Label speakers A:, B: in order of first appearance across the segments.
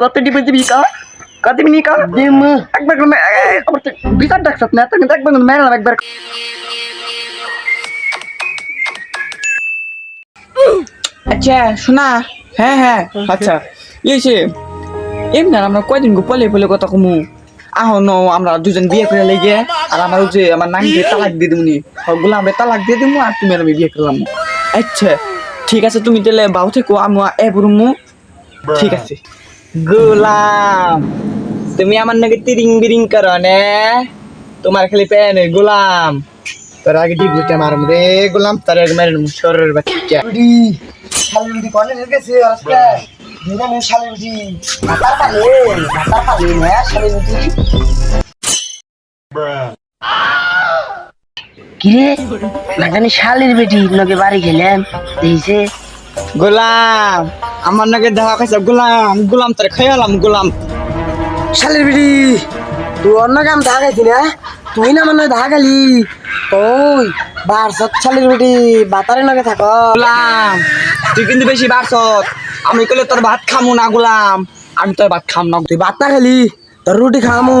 A: কত দিবে দিবি কা কত দিবি কা একবার বিচার ডাকছত না তো একবার করে মেরে একবার। আচ্ছা শোনা। হ্যাঁ হ্যাঁ। আচ্ছা। ইয়েছে এমনি আমরা কয়দিন গো পলে পলে কথা কমু? আহনো আমরা দুজন বিয়ে করে লেগে আর আমার যে আমার নাম দিয়ে তালাক দিয়ে দিমুনি। ওগুলো আমরা তালাক দিয়ে দিমু আর তুমি আর আমি বিয়ে করলাম। আচ্ছা ঠিক আছে তুমি তাহলে বাউ থেকো আমি এ ঠিক আছে। গোলাম। তুমি আমার নাকি তিরিং বিরিং করো নে? তোমার খালি প্যান গোলাম। তোর আগে ডিবুতে মারম রে গোলাম তার আগে মেরে শরীরের বাচ্চা।
B: শালি কোনে গেছে আজকে? দিনা মু শালি বিডি মাতার পালে মাতার পালে না শালি বিডি কিরে লাগানি শালির বেটি নকে বাড়ি গেলাম? দিয়েছে
A: গোলাম আমার নাকি দেখা খাইছে গোলাম গোলাম তোর খেয়ালাম গোলাম।
B: শালির বিডি তুই অন্য কাম দেখা গেছি না তুই না মানে দেখা গেলি? ওই বার সব শালির বেটি বাতারে নকে থাক।
A: গোলাম তুই কিন্তু বেশি বাড়ছ আমি কইলে তোর ভাত খামু না গোলাম। আমি তোর ভাত খাম না
B: তুই ভাত না খালি তোর রুটি খামু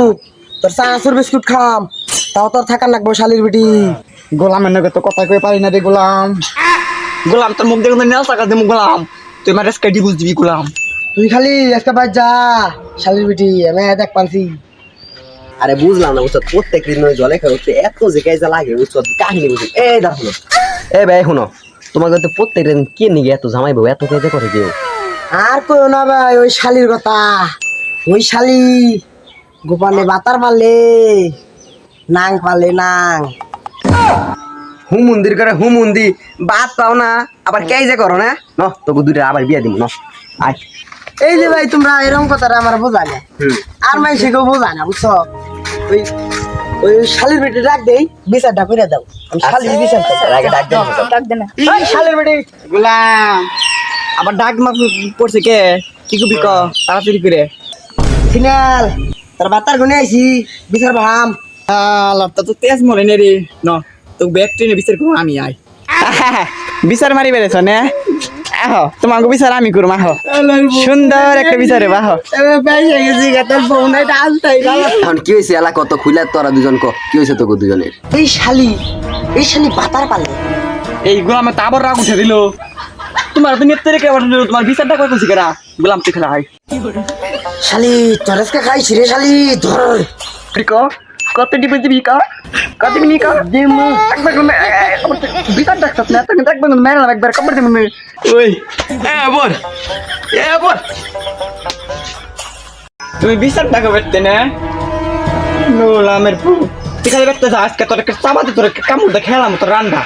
B: তোর চানাচুর বিস্কুট খাম তাও তোর থাকার লাগবো শালির বেটি
A: গোলামের নাকি তো কথা কই পারি না রে গোলাম। গোলাম তোর মুখ দেখে নেল টাকা দিমু গোলাম। তুই আমার স্কেডি বুঝ দিবি গোলাম।
B: তুই খালি আজকে বাদ যা শালির বেটি আমি দেখ পানছি
C: আরে বুঝলাম না বুঝছ প্রত্যেক দিন ওই জলে খেয়ে এত যে কাজে লাগে বুঝছ কাহিনী বুঝছ। এই দেখো এ ভাই শুনো তোমাকে তো প্রত্যেক দিন কে নিয়ে এত জামাইবো এত কাজে করে কেউ?
B: আর কই না ভাই ওই শালির কথা। ওই শালি গোপালে বাতার পারলে নাং পালে নাং।
C: হু মন্দির করে হু মন্দির বাদ পাও না আবার কে যে করো না? ন তোকে দুইটা আবার বিয়া দিব ন। আয়।
B: এই যে ভাই তোমরা এরকম কথাটা আমার বোঝা না আর মাই সেকেও বোঝা না বুঝছ? ওই ওই শালির বেটি ডাক দেই বিচারটা করে দাও। শালির বিচার
C: ডাক দেন।
B: শালির বেটি
A: গোলাম। আবার ডাক মাক পড়ছে কে? কি কবি ক? তাড়াতাড়ি করে।
B: সিনাল তোর বাতার গুনে আইছি। বিচার ভাম
A: তো তেজ মনে নে রে। ন। তো ব্যাগ ট্রেনে বিচার করব আমি আই বিচার মারি বেড়েছ নে? আহ তোমাকে বিচার আমি করব আহ। সুন্দর একটা বিচারে বাহ
C: এখন কি হয়েছে এলা কত খুলে তোরা দুজন ক কি হয়েছে তোকে দুজনের?
B: এই শালি এই শালি বাতার পালে।
A: এই গোলামে তো আবার রাগ উঠে দিল। তোমার তো নেত্রে দিলো, তোমার বিচারটা করে করছি কেরা? গোলাম তুই খেলা হয়।
B: শালি তরেসকে খাইছি রে শালি ধর।
A: কত দিবি দিবি কা কত দিবি কা
B: দিম
A: একবার করে মে- এ, না তো কিন্তু না একবার মেরে নাম একবার কবর দিবি ওই এ বল। এ বল। তুমি বিচার টাকা বেরতে না? গোলামের পু তুই খালি বেরতে আজকে তোর চাবাতে তোর কামড় খেলাম তোর রান্না।